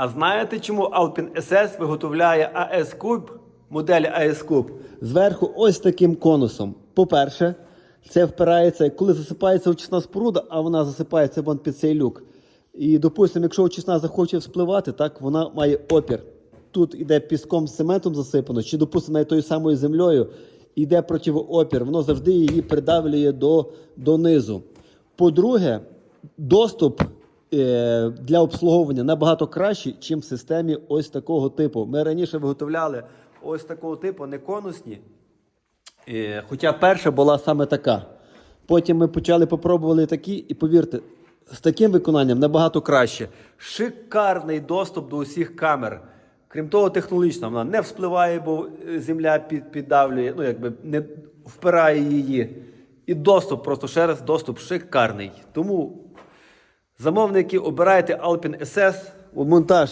А знаєте, чому Alpin SS виготовляє AS Cube, модель AS Cube, зверху ось таким конусом? По-перше, це впирається, коли засипається очисна споруда, а вона засипається вон під цей люк. І, допустимо, якщо очисна захоче вспливати, так вона має опір. Тут іде піском з цементом засипано, чи, допустимо, тою самою землею, іде противоопір. Воно завжди її придавлює до, донизу. По-друге, доступ для обслуговування набагато кращий, ніж в системі ось такого типу. Ми раніше виготовляли ось такого типу, не конусні. Е, Хоча перша була саме така. Потім ми почали попробували такі, і повірте, з таким виконанням набагато краще. Шикарний доступ до усіх камер. Крім того, технологічно вона не вспливає, бо е, земля під, піддавлює, ну якби не впирає її. І доступ, просто ще раз, доступ шикарний. Тому замовники обирайте Alpin SS, монтаж